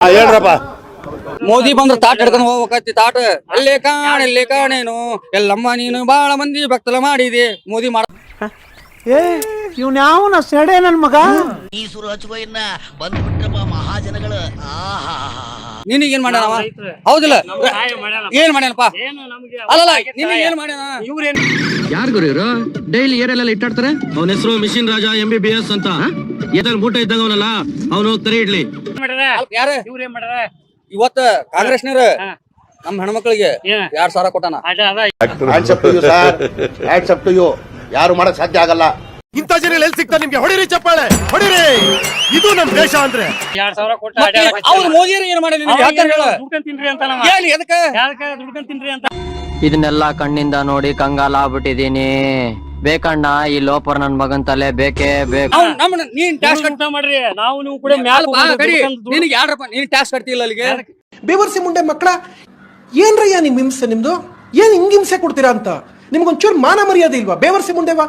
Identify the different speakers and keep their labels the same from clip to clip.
Speaker 1: ಹೇಳ್ರಪ್ಪ.
Speaker 2: ಮೋದಿ ಬಂದ್ರ ತಾಟ್ ಹಿಡ್ಕೊಂಡು ಹೋಗ್ಬೇಕತ್ತಿ ತಾಟ. ಅಲ್ಲೇ ಕಾಣ ಕಾಣೇನು? ಎಲ್ಲಮ್ಮ ನೀನು ಬಾಳ ಮಂದಿ ಭಕ್ತಲ ಮಾಡಿದೆ. ಮೋದಿ ಮಾಡ
Speaker 3: ಏ ಇವ್ನ ಯಾವನ ಸೆಡೆ ನನ್ ಮಗ?
Speaker 4: ಈಸುರು ಹಚ್ಚುವ ಇನ್ನ ಬಂದ್ಬಿಟ್ರಪ್ಪ ಮಹಾಜನಗಳು. ಆಹಾ.
Speaker 2: ನಿನಗೆ ಏನ್ ಮಾಡ್ಯಾನವ ಹೌದಿಲ್ಲ. ಏನ್ ಮಾಡ್ಯಾನಪ್ಪ? ಅಲ್ಲಲ್ಲ ನಿನಗೆ ಏನ್ ಮಾಡ್ಯಾನ?
Speaker 5: ಯಾರು ಗುರು ಇವರು? ಡೈಲಿ ಏರೆಲ್ಲ ಇಟ್ಟಾಡ್ತಾರೆ? ಅವನ ಹೆಸರು machine Raja M B B S ಅಂತ. ಎದಲ್ಲಿ ಮೂಟ ಇದ್ದಂಗ ಅವನಲ್ಲ ಅವನು ತರಿ ಇಡ್ಲಿ.
Speaker 2: ಯಾರ? ಇವತ್ತ ಕಾಂಗ್ರೆಸ್ನರ ನಮ್ಮ ಹೆಣ್ಮಕ್ಳಿಗೆ ಎರಡ್ ಸಾವಿರ ಕೊಟ್ಟಾನ.
Speaker 1: Hands up to you sir hands up to you ಯಾರು ಮಾಡಕ್ ಸಾಧ್ಯ ಆಗಲ್ಲ.
Speaker 6: ಇಂಥ ಜನ ಎಲ್ಲಿ ಸಿಗ್ತಾರೆ ನಿಮ್ಗೆ? ಹೊಡಿರಿ ಚಪ್ಪಾಳೆ ಹೊಡಿರಿ. ಇದು ನಮ್ ದೇಶ ಅಂದ್ರೆ.
Speaker 7: ಎರಡ್ ಸಾವಿರ ಕೊಟ್ಟ
Speaker 2: ಮತ್ತೆ ಅವ್ರು ಮೋದಿಯರು ಏನ್ ಮಾಡ್ಯಾನ ನಿನಗೆ ಯಾಕಂದ್ರೆ ಹೇಳ
Speaker 7: ದುಡ್ಕೊಂಡ್ ತಿನ್ರಿ ಅಂತ ನಮ್ಮ
Speaker 2: ಹೇಳಿ ಎದಕ್ಕೆ?
Speaker 7: ಯಾವ್ದಕ್ಕೆ ದುಡ್ಕೊಂಡ್ ತಿನ್ರಿ ಅಂತ.
Speaker 8: ಇದನ್ನೆಲ್ಲ ಕಣ್ಣಿಂದ ನೋಡಿ ಕಂಗಾಲ ಆಗ್ಬಿಟ್ಟಿದೀನಿ ಬೇಕಣ್ಣ ಈ ಲೋಪರ್ ನನ್ ಮಗನ್ ತಲೆ ಬೇಕೇ ಬೇಕು.
Speaker 2: ಅವ್ನ್ ನಮ್ಮನ್ನ ನೀನ್ ಟ್ಯಾಕ್ಸ್ ಕಟ್
Speaker 7: ಊಟ ಮಾಡ್ರಿ. ನಾವು ನೀವು ಕೂಡ ಮ್ಯಾಲ
Speaker 2: ಅಲ್ಪ ಕಡಿ ನಿನಗೆ ಯಾರಪ್ಪ ನೀನ್ ಟ್ಯಾಕ್ಸ್ ಕಟ್ತಿಲ್ಲ ಅಲ್ಲಿಗೆ?
Speaker 3: ಬೇವರ್ಸಿ ಮುಂಡೆ ಮಕ್ಕಳ ಏನ್ರಯ್ಯ ನಿಮ್ ಹಿಂಸೆ ನಿಮ್ದು? ಏನ್ ಹಿಂಗ್ ಹಿಂಸೆ ಕೊಡ್ತೀರಾ ಅಂತ? ನಿಮ್ಗೊಂಚೂರು ಮಾನ ಮರ್ಯಾದೆ ಇಲ್ವಾ? ಬೇವರ್ಸಿ ಮುಂಡೆವಾ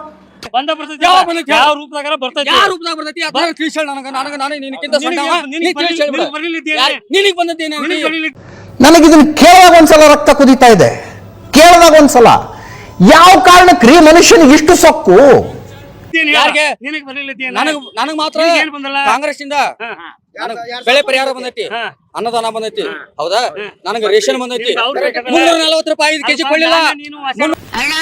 Speaker 7: ಬಂದ ಬರ್ತೈತಿ
Speaker 2: ಯಾವ ಬಂದೈತಿ?
Speaker 7: ಯಾವ ರೂಪದಾಗ ಬರ್ತೈತಿ
Speaker 2: ಯಾವ ರೂಪದಾಗ ಬರ್ತೈತಿ ಅದ್ರ ತಿಳಿಸ್ ಹೇಳ ನನಗ ನನಗ ನಾನು ನಿನಕ್ಕಿಂತ
Speaker 7: ನಿನಗೆ-
Speaker 2: ಸಣ್ಣವ.
Speaker 7: ನಿನಗೆ
Speaker 2: ನೀ ತಿಳಿಸ್ ಹೇಳ್ಬಿಡು.
Speaker 7: ನಿನಗೆ ಬರ್ಲಿಲ್ಲ
Speaker 2: ಯಾರ್- ನಿನಗೆ ಬಂದದ್ದೇನೆ
Speaker 7: ನಿನಗೆ ಬರ್ಲಿಲ್ಲ.
Speaker 3: ನನಗಿದನ್ನ ಕೇಳಿದಾಗ ಒಂದ್ಸಲ ರಕ್ತ ಕುದೀತಾ ಇದೆ ಕೇಳಿದಾಗ ಒಂದ್ಸಲ ಯಾವ ಕಾರಣಕ್ರಿ ಮನುಷ್ಯನಿಗೆ ಇಷ್ಟು ಸೊಕ್ಕು?
Speaker 2: ಯಾರ್ಗೆ?
Speaker 7: ನಿನಗೆ ಬರ್ಲಿಲ್ಲ
Speaker 2: ನನಗ್ ನನಗ್ ಮಾತ್ರ
Speaker 7: ನಿನಗೆ ಏನ್ ಬಂದಲ್ಲ?
Speaker 2: ಕಾಂಗ್ರೆಸ್ ಇಂದ
Speaker 7: ಹಾ, ಹಾ.
Speaker 2: ನನಗ್ ಬೆಳೆ ಪರಿಹಾರ ಬಂದೈತಿ
Speaker 7: ಹಾ.
Speaker 2: ಅನ್ನದಾನ ಬಂದೈತಿ ಹೌದಾ ನನಗೆ ರೇಷನ್ ಬಂದೈತಿ
Speaker 7: ಬೇಕಾದ್ರೆ-
Speaker 2: ಮುನ್ನೂರ ನಲವತ್ತು ರೂಪಾಯಿ ಐದು ಕೆಜಿ ಕೊಳ್ಳಿಲ್ಲ
Speaker 7: ನೀನು ವಾಸ-
Speaker 9: ಅಣ್ಣ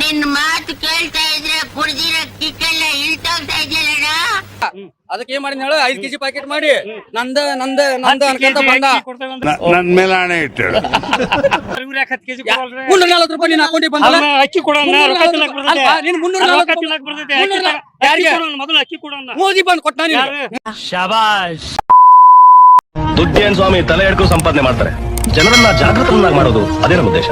Speaker 9: ನಿನ್ ಮಾತು ಕೇಳ್ತಾ ಇದ್ರೆ ಕುಡ್ದಿರ ಕಿಕ್ಕೆಲ್ಲ ಇಳ್ತೋಗ್ತಾ ಇದೆಯಲ್ಲಣ್ಣ
Speaker 2: ಅದಕ್ಕೆ ಏನ್ ಮಾಡಿ ಹೇಳ? ಐದ್ ಕೆಜಿ ಪ್ಯಾಕೆಟ್ ಮಾಡಿ. ನಂದ ನಂದ ನಂದ ಅನ್ಕೊಂತ ಬಂದ.
Speaker 1: ನನ್ ಮೇಲೆ ಹಣೆ ಇಟ್ಟು?
Speaker 2: ಮುನ್ನೂರ ನಲವತ್ತು ರೂಪಾಯಿ ನೀನ್ ಬಂದಲ್ಲ?
Speaker 7: ಅವ್ನ ಅಕ್ಕಿ
Speaker 2: ನೀನು ಮುನ್ನೂರ
Speaker 7: ಮೊದಲು ಅಕ್ಕಿ ಕೊಡೋಣ.
Speaker 2: ಮೋದಿ ಬಂದ್ ಕೊಟ್ಟ
Speaker 5: ಶಾಬಾಷ್.
Speaker 6: ದುಡ್ಡೇನ್ ಸ್ವಾಮಿ ತಲೆ ಎಡ್ಕು ಸಂಪಾದನೆ ಮಾಡ್ತಾರೆ. ಜನರನ್ನ ಜಾಗೃತರನ್ನಾಗಿ ಮಾಡೋದು ಅದೇ ನಮ್ಮ ಉದ್ದೇಶ?